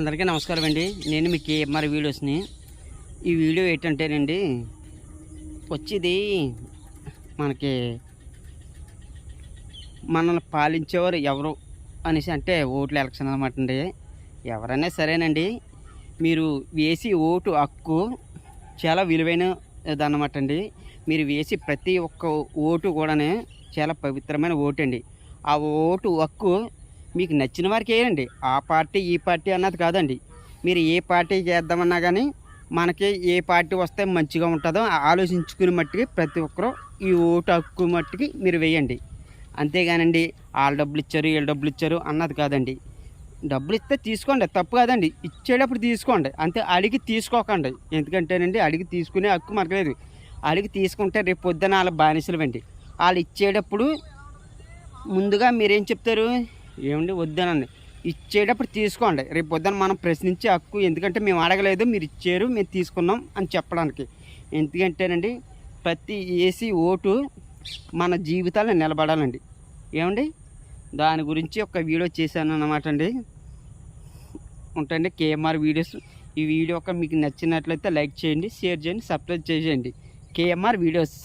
అందరికీ నమస్కారం అండి. నేను మీ కేఎంఆర్ వీడియోస్ని. ఈ వీడియో ఏంటంటేనండి వచ్చేది మనకి మనల్ని పాలించేవారు ఎవరు అనేసి అంటే ఓట్లు ఎలక్షన్ అనమాట అండి. ఎవరైనా సరేనండి మీరు వేసి ఓటు హక్కు చాలా విలువైన అన్నమాట అండి. మీరు వేసి ప్రతి ఒక్క ఓటు కూడానే చాలా పవిత్రమైన ఓటు అండి ఆ ఓటు హక్కు మీకు నచ్చిన వారికి వేయండి. ఆ పార్టీ ఈ పార్టీ అన్నది కాదండి. మీరు ఏ పార్టీ చేద్దామన్నా కానీ మనకి ఏ పార్టీ వస్తే మంచిగా ఉంటుందో ఆలోచించుకుని మట్టుకి ప్రతి ఒక్కరూ ఈ ఓటు హక్కు మట్టుకి మీరు వేయండి. అంతేగానండి వాళ్ళు డబ్బులు ఇచ్చారు వీళ్ళు డబ్బులు ఇచ్చారు అన్నది కాదండి. డబ్బులు ఇస్తే తీసుకోండి తప్పు కాదండి. ఇచ్చేటప్పుడు తీసుకోండి. అంతే అడిగి తీసుకోకండి. ఎందుకంటేనండి అడిగి తీసుకునే హక్కు మనకు లేదు. అడిగి తీసుకుంటే రేపు పొద్దున వాళ్ళ బానిసలు అండి వాళ్ళు ఇచ్చేటప్పుడు ముందుగా మీరేం చెప్తారు? ఏమండి వద్దానండి ఇచ్చేటప్పుడు తీసుకోండి. రేపు పొద్దున మనం ప్రశ్నించే హక్కు ఎందుకంటే మేము అడగలేదు మీరు ఇచ్చారు మేము తీసుకున్నాం అని చెప్పడానికి. ఎందుకంటేనండి ప్రతి ఏసీ ఓటు మన జీవితాలను నిలబడాలండి. ఏమండి? దాని గురించి ఒక వీడియో చేశాను అన్నమాట అండి. ఉంటాయండి కేఎంఆర్ వీడియోస్. ఈ వీడియో ఒక మీకు నచ్చినట్లయితే లైక్ చేయండి షేర్ చేయండి సబ్స్క్రైబ్ చేయండి కేఎంఆర్ వీడియోస్.